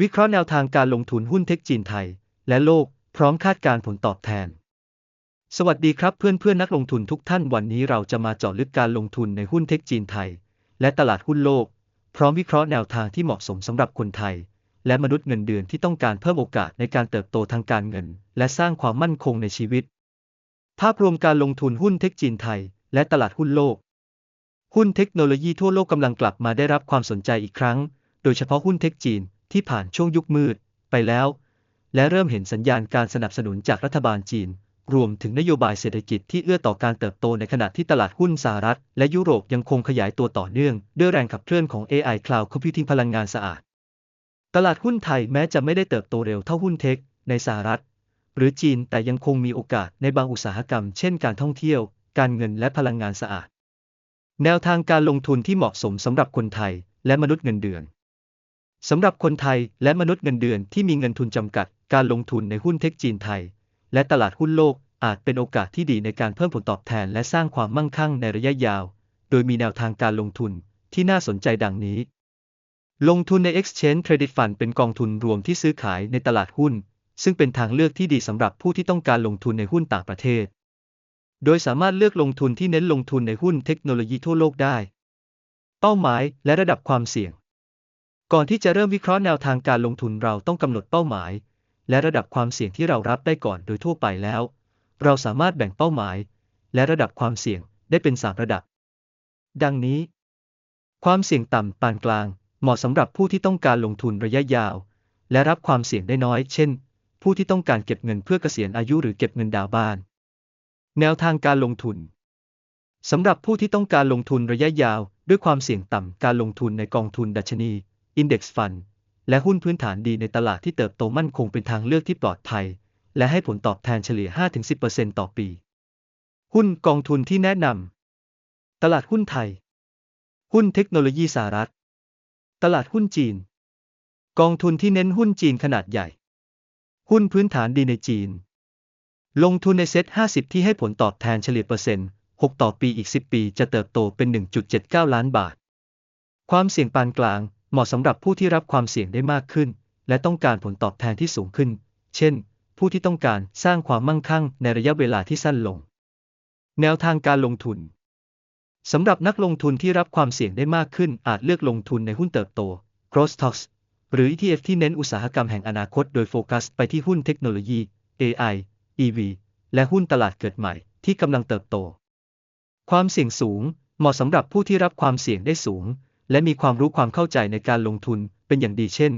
วิเคราะห์แนวทางการลงทุนหุ้นเทคจีนไทย และโลก พร้อมคาดการผลตอบแทน สวัสดีครับเพื่อนเพื่อนๆนักลงทุนทุกท่านวันนี้เราจะมาเจาะลึกการลงทุนในหุ้นเทคจีนไทย และตลาดหุ้นโลก พร้อมวิเคราะห์แนวทางที่เหมาะสมสำหรับคนไทย และมนุษย์เงินเดือนที่ต้องการเพิ่มโอกาสในการเติบโตทางการเงิน และสร้างความมั่นคงในชีวิต ภาพรวมการลงทุนหุ้นเทคจีนไทย และตลาดหุ้นโลก หุ้นเทคโนโลยีทั่วโลกกำลังกลับมาได้รับความสนใจอีกครั้ง โดยเฉพาะหุ้นเทคจีน ที่ผ่านช่วงยุคมืดไปแล้ว และเริ่มเห็นสัญญาณการสนับสนุนจากรัฐบาลจีน รวมถึงนโยบายเศรษฐกิจที่เอื้อต่อการเติบโตในขณะที่ตลาดหุ้นสหรัฐ และยุโรปยังคงขยายตัวต่อเนื่อง ด้วยแรงขับเคลื่อนของ AI Cloud Computing พลังงานสะอาด ตลาดหุ้นไทยแม้จะไม่ได้เติบโตเร็วเท่าหุ้นเทค ในสหรัฐ หรือจีนแต่ยังคงมีโอกาสในบางอุตสาหกรรม เช่นการท่องเที่ยว การเงินและพลังงานสะอาด แนวทางการลงทุนที่เหมาะสมสำหรับคนไทย และมนุษย์เงินเดือน สำหรับคนไทยและมนุษย์เงินเดือนที่มีเงินทุนจำกัด การลงทุนในหุ้นเทคจีนไทย และตลาดหุ้นโลกอาจเป็นโอกาสที่ดีในการเพิ่มผลตอบแทนและสร้างความมั่งคั่งในระยะยาว โดยมีแนวทางการลงทุนที่น่าสนใจดังนี้ ลงทุนใน Exchange Traded Fund เป็นกองทุนรวมที่ซื้อขายในตลาดหุ้น ซึ่งเป็นทางเลือกที่ดีสำหรับผู้ที่ต้องการลงทุนในหุ้นต่างประเทศ โดยสามารถเลือกลงทุนที่เน้นลงทุนในหุ้นเทคโนโลยีทั่วโลกได้ เป้าหมายและระดับความเสี่ยง ก่อนที่จะเริ่มวิเคราะห์แนวทางการลงทุนเราต้องกำหนดเป้าหมาย และระดับความเสี่ยงที่เรารับได้ก่อนโดยทั่วไปแล้ว เราสามารถแบ่งเป้าหมาย และระดับความเสี่ยงได้เป็นสามระดับ ดังนี้ ความเสี่ยงต่ำปานกลาง เหมาะสำหรับผู้ที่ต้องการลงทุนระยะยาว และรับความเสี่ยงได้น้อย เช่น ผู้ที่ต้องการเก็บเงินเพื่อเกษียณอายุหรือเก็บเงินดาวน์บ้าน แนวทางการลงทุนสำหรับผู้ที่ต้องการลงทุนระยะยาว ด้วยความเสี่ยงต่ำการลงทุนในกองทุนดัชนี Index Fund และหุ้นพื้นฐานดีในตลาดที่เติบโตมั่นคงเป็นทางเลือกที่ปลอดภัย และให้ผลตอบแทนเฉลี่ย 5-10%ต่อปี หุ้นกองทุนที่แนะนำตลาดหุ้นไทย หุ้นเทคโนโลยีสหรัฐ ตลาดหุ้นจีน กองทุนที่เน้นหุ้นจีนขนาดใหญ่ หุ้นพื้นฐานดีในจีน ลงทุนในเซ็ต50 ที่ให้ผลตอบแทนเฉลี่ยเปอร์เซ็นต์ 6 ต่อปีอีก 10 ปีจะเติบโตเป็น 1.79 ล้านบาท ความเสี่ยงปานกลาง เหมาะสำหรับผู้ที่รับความเสี่ยงได้มากขึ้น และต้องการผลตอบแทนที่สูงขึ้น เช่น ผู้ที่ต้องการสร้างความมั่งคั่งในระยะเวลาที่สั้นลง แนวทางการลงทุนสำหรับนักลงทุนที่รับความเสี่ยงได้มากขึ้น อาจเลือกลงทุนในหุ้นเติบโต growth stocks หรือ ETF ที่เน้นอุตสาหกรรมแห่งอนาคตโดยโฟกัสไปที่หุ้นเทคโนโลยี AI EV และหุ้นตลาดเกิดใหม่ที่กำลังเติบโต ความเสี่ยงสูง เหมาะสำหรับผู้ที่รับความเสี่ยงได้สูง และมีความรู้ความเข้าใจในการลงทุนเป็นอย่างดีเช่น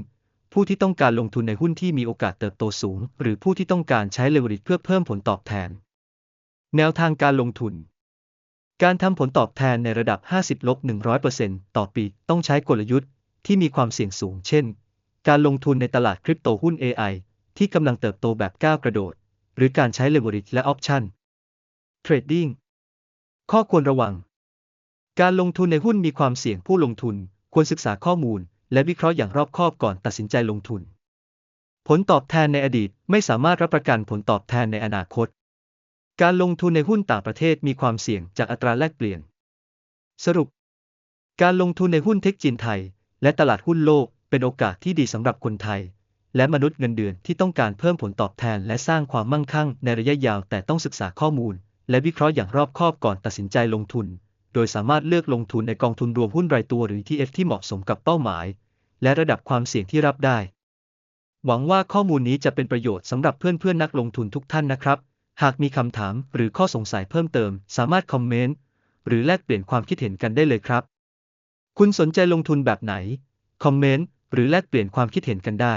ผู้ที่ต้องการลงทุนในหุ้นที่มีโอกาสเติบโตสูง หรือผู้ที่ต้องการใช้เลเวอเรจเพื่อเพิ่มผลตอบแทน แนวทางการลงทุน การทำผลตอบแทนในระดับ 50ลบ100%ต่อปีต้องใช้กลยุทธ์ที่มีความเสี่ยงสูง เช่น การลงทุนในตลาดคริปโตหุ้น AI ที่กำลังเติบโตแบบก้าวกระโดด หรือการใช้เลเวอเรจและออปชั่นเทรดดิ้งข้อควรระวัง การลงทุนในหุ้นมีความเสี่ยงผู้ลงทุน ควรศึกษาข้อมูล และวิเคราะห์อย่างรอบคอบก่อนตัดสินใจลงทุน ผลตอบแทนในอดีตไม่สามารถรับประกันผลตอบแทนในอนาคต การลงทุนในหุ้นต่างประเทศมีความเสี่ยงจากอัตราแลกเปลี่ยน สรุป การลงทุนในหุ้นเทคจีนไทย และตลาดหุ้นโลกเป็นโอกาสที่ดีสำหรับคนไทย และมนุษย์เงินเดือนที่ต้องการเพิ่มผลตอบแทนและสร้างความมั่งคั่งในระยะยาวแต่ต้องศึกษาข้อมูล และวิเคราะห์อย่างรอบคอบก่อนตัดสินใจลงทุน โดยสามารถเลือกลงทุนในกองทุนรวมหุ้นรายตัวหรือ ETF ที่เหมาะสมกับเป้าหมาย และระดับความเสี่ยงที่รับได้ หวังว่าข้อมูลนี้จะเป็นประโยชน์สำหรับเพื่อนๆนักลงทุนทุกท่านนะครับ หากมีคำถามหรือข้อสงสัยเพิ่มเติม สามารถคอมเมนต์หรือแลกเปลี่ยนความคิดเห็นกันได้เลยครับ คุณสนใจลงทุนแบบไหน คอมเมนต์หรือแลกเปลี่ยนความคิดเห็นกันได้